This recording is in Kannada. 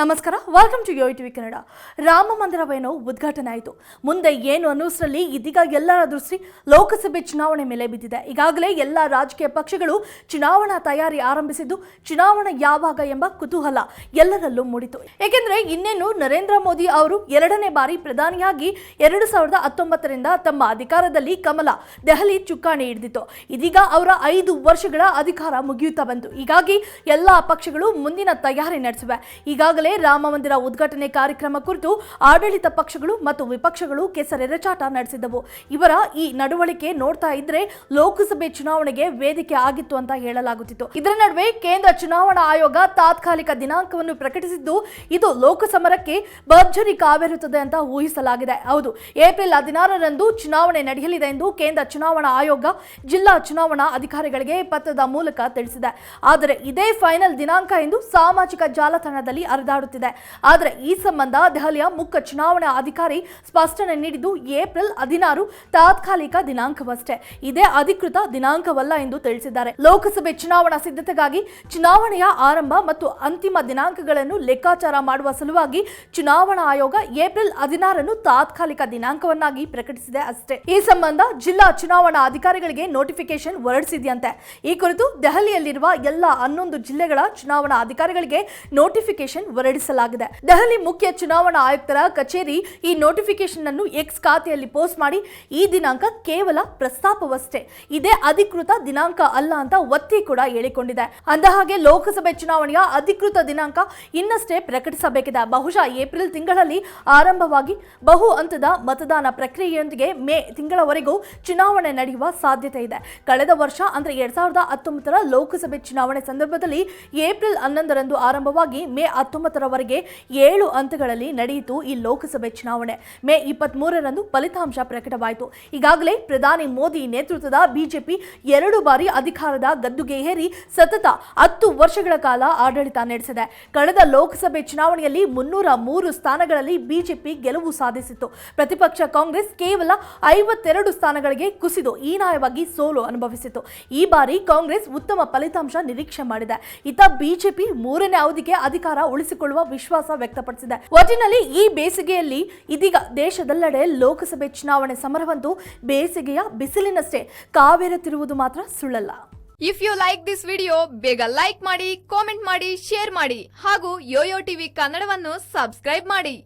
ನಮಸ್ಕಾರ. Welcome to Yo TV Kannada Rama ಮಂದಿರವೇನೋ ಉದ್ಘಾಟನೆ ಆಯಿತು. ಮುಂದೆ ಏನು ಅನ್ನೋಷ್ಟರಲ್ಲಿ ಇದೀಗ ಎಲ್ಲರ ದೃಷ್ಟಿ ಲೋಕಸಭೆ ಚುನಾವಣೆ ಮೇಲೆ ಬಿದ್ದಿದೆ. ಈಗಾಗಲೇ ಎಲ್ಲ ರಾಜಕೀಯ ಪಕ್ಷಗಳು ಚುನಾವಣಾ ತಯಾರಿ ಆರಂಭಿಸಿದ್ದು, ಚುನಾವಣೆ ಯಾವಾಗ ಎಂಬ ಕುತೂಹಲ ಎಲ್ಲರಲ್ಲೂ ಮೂಡಿತು. ಏಕೆಂದರೆ ಇನ್ನೇನು ನರೇಂದ್ರ ಮೋದಿ ಅವರು ಎರಡನೇ ಬಾರಿ ಪ್ರಧಾನಿಯಾಗಿ ಎರಡು ಸಾವಿರದ ಹತ್ತೊಂಬತ್ತರಿಂದ ತಮ್ಮ ಅಧಿಕಾರದಲ್ಲಿ ಕಮಲ ದೆಹಲಿ ಚುಕ್ಕಾಣಿ ಹಿಡಿದಿತ್ತು. ಇದೀಗ ಅವರ ಐದು ವರ್ಷಗಳ ಅಧಿಕಾರ ಮುಗಿಯುತ್ತಾ ಬಂತು. ಹೀಗಾಗಿ ಎಲ್ಲ ಪಕ್ಷಗಳು ಮುಂದಿನ ತಯಾರಿ ನಡೆಸಿವೆ. ಈಗಾಗಲೇ ರಾಮ ಮಂದಿರ ಉದ್ಘಾಟನೆ ಕಾರ್ಯಕ್ರಮ ಕುರಿತು ಆಡಳಿತ ಪಕ್ಷಗಳು ಮತ್ತು ವಿಪಕ್ಷಗಳು ಕೆಸರೆರಚಾಟ ನಡೆಸಿದ್ದವು ಇವರ ಈ ನಡವಳಿಕೆ ನೋಡ್ತಾ ಇದ್ರೆ ಲೋಕಸಭೆ ಚುನಾವಣೆಗೆ ವೇದಿಕೆ ಆಗಿತ್ತು ಅಂತ ಹೇಳಲಾಗುತ್ತಿತ್ತು. ಇದರ ನಡುವೆ ಕೇಂದ್ರ ಚುನಾವಣಾ ಆಯೋಗ ತಾತ್ಕಾಲಿಕ ದಿನಾಂಕವನ್ನು ಪ್ರಕಟಿಸಿದ್ದು, ಇದು ಲೋಕಸಮರಕ್ಕೆ ಭರ್ಜರಿ ಕಾವೇರುತ್ತದೆ ಅಂತ ಊಹಿಸಲಾಗಿದೆ. ಹೌದು, ಏಪ್ರಿಲ್ ಹದಿನಾರರಂದು ಚುನಾವಣೆ ನಡೆಯಲಿದೆ ಎಂದು ಕೇಂದ್ರ ಚುನಾವಣಾ ಆಯೋಗ ಜಿಲ್ಲಾ ಚುನಾವಣಾ ಅಧಿಕಾರಿಗಳಿಗೆ ಪತ್ರದ ಮೂಲಕ ತಿಳಿಸಿದೆ. ಆದರೆ ಇದೇ ಫೈನಲ್ ದಿನಾಂಕ ಎಂದು ಸಾಮಾಜಿಕ ಜಾಲತಾಣದಲ್ಲಿ ಹರಿದಾಡುತ್ತಿದೆ ಆದರೆ ಈ ಸಂಬಂಧ ದೆಹಲಿಯ ಮುಖ್ಯ ಚುನಾವಣಾ ಅಧಿಕಾರಿ ಸ್ಪಷ್ಟನೆ ನೀಡಿದ್ದು, ಏಪ್ರಿಲ್ ಹದಿನಾರು ತಾತ್ಕಾಲಿಕ ದಿನಾಂಕವಷ್ಟೇ. ಇದೇ ಅಧಿಕೃತ ದಿನಾಂಕವಲ್ಲ ಎಂದು ತಿಳಿಸಿದ್ದಾರೆ. ಲೋಕಸಭೆ ಚುನಾವಣಾ ಸಿದ್ಧತೆಗಾಗಿ ಚುನಾವಣೆಯ ಆರಂಭ ಮತ್ತು ಅಂತಿಮ ದಿನಾಂಕಗಳನ್ನು ಲೆಕ್ಕಾಚಾರ ಮಾಡುವ ಸಲುವಾಗಿ ಚುನಾವಣಾ ಆಯೋಗ ಏಪ್ರಿಲ್ ಹದಿನಾರನ್ನು ತಾತ್ಕಾಲಿಕ ದಿನಾಂಕವನ್ನಾಗಿ ಪ್ರಕಟಿಸಿದೆ ಅಷ್ಟೇ. ಈ ಸಂಬಂಧ ಜಿಲ್ಲಾ ಚುನಾವಣಾ ಅಧಿಕಾರಿಗಳಿಗೆ ನೋಟಿಫಿಕೇಶನ್ ಹೊರಡಿಸಿದೆಯಂತೆ. ಈ ಕುರಿತು ದೆಹಲಿಯಲ್ಲಿರುವ ಎಲ್ಲ ಹನ್ನೊಂದು ಜಿಲ್ಲೆಗಳ ಚುನಾವಣಾ ಅಧಿಕಾರಿಗಳಿಗೆ ನೋಟಿಫಿಕೇಶನ್ ಹೊರಡಿಸಲಾಗಿದೆ ದೆಹಲಿ ಮುಖ್ಯ ಚುನಾವಣಾ ಆಯುಕ್ತರ ಕಚೇರಿ ಈ ನೋಟಿಫಿಕೇಶನ್ ಅನ್ನು ಎಕ್ಸ್ ಖಾತೆಯಲ್ಲಿ ಪೋಸ್ಟ್ ಮಾಡಿ, ಈ ದಿನಾಂಕ ಕೇವಲ ಪ್ರಸ್ತಾಪವಷ್ಟೇ. ಇದೇ ಅಧಿಕೃತ ದಿನಾಂಕ ಅಲ್ಲ ಅಂತ ಒತ್ತಿ ಕೂಡ ಹೇಳಿಕೊಂಡಿದೆ. ಅಂದಹಾಗೆ ಲೋಕಸಭೆ ಚುನಾವಣೆಯ ಅಧಿಕೃತ ದಿನಾಂಕ ಇನ್ನಷ್ಟೇ ಪ್ರಕಟಿಸಬೇಕಿದೆ. ಬಹುಶಃ ಏಪ್ರಿಲ್ ತಿಂಗಳಲ್ಲಿ ಆರಂಭವಾಗಿ ಬಹು ಹಂತದ ಮತದಾನ ಪ್ರಕ್ರಿಯೆಯೊಂದಿಗೆ ಮೇ ತಿಂಗಳವರೆಗೂ ಚುನಾವಣೆ ನಡೆಯುವ ಸಾಧ್ಯತೆ ಇದೆ. ಕಳೆದ ವರ್ಷ ಅಂದ್ರೆ ಎರಡ್ ಸಾವಿರದ ಹತ್ತೊಂಬತ್ತರ ಲೋಕಸಭೆ ಚುನಾವಣೆ ಸಂದರ್ಭದಲ್ಲಿ ಏಪ್ರಿಲ್ ಹನ್ನೊಂದರಂದು ಆರಂಭವಾಗಿ ಮೇ ಹತ್ತೊಂಬತ್ತರವರೆಗೆ ಏಳು ಹಂತಗಳಲ್ಲಿ ನಡೆಯಿತು ಈ ಲೋಕಸಭೆ ಚುನಾವಣೆ. ಮೇ ಇಪ್ಪತ್ತ್ ಮೂರರಂದು ಫಲಿತಾಂಶ ಪ್ರಕಟವಾಯಿತು. ಈಗಾಗಲೇ ಪ್ರಧಾನಿ ಮೋದಿ ನೇತೃತ್ವದ ಬಿಜೆಪಿ ಎರಡು ಬಾರಿ ಅಧಿಕಾರದ ಗದ್ದುಗೆ ಏರಿ ಸತತ ಹತ್ತು ವರ್ಷಗಳ ಕಾಲ ಆಡಳಿತ ನಡೆಸಿದೆ. ಕಳೆದ ಲೋಕಸಭೆ ಚುನಾವಣೆಯಲ್ಲಿ ಮುನ್ನೂರ ಮೂರು ಸ್ಥಾನಗಳಲ್ಲಿ ಬಿಜೆಪಿ ಗೆಲುವು ಸಾಧಿಸಿತ್ತು. ಪ್ರತಿಪಕ್ಷ ಕಾಂಗ್ರೆಸ್ ಕೇವಲ ಐವತ್ತೆರಡು ಸ್ಥಾನಗಳಿಗೆ ಕುಸಿದು ಹೀನಾಯವಾಗಿ ಸೋಲು ಅನುಭವಿಸಿತು ಈ ಬಾರಿ ಕಾಂಗ್ರೆಸ್ ಉತ್ತಮ ಫಲಿತಾಂಶ ನಿರೀಕ್ಷೆ ಮಾಡಿದೆ. ಇತ್ತ ಬಿಜೆಪಿ ಮೂರನೇ ಅವಧಿಗೆ ಅಧಿಕಾರ ಉಳಿಸಿಕೊಳ್ಳುವ ವಿಶ್ವಾಸ ವ್ಯಕ್ತಪಡಿಸಿದೆ. ಒಟ್ಟಿನಲ್ಲಿ ಈ ಬೇಸಿಗೆಯಲ್ಲಿ ಇದೀಗ ದೇಶದೆಲ್ಲೆಡೆ ಲೋಕಸಭೆ ಚುನಾವಣೆ ಸಮರವಂತೂ ಬೇಸಿಗೆಯ ಬಿಸಿಲಿನಷ್ಟೇ. ಕಾವೇರುತ್ತಿರುವುದು ಮಾತ್ರ ಸುಳ್ಳಲ್ಲ. If you like this video ಬೇಗ ಲೈಕ್ ಮಾಡಿ ಕಾಮೆಂಟ್ ಮಾಡಿ ಶೇರ್ ಮಾಡಿ ಹಾಗೂ ಯೋಯೋ ಟಿವಿ ಕನ್ನಡವನ್ನು ಸಬ್ಸ್ಕ್ರೈಬ್ ಮಾಡಿ.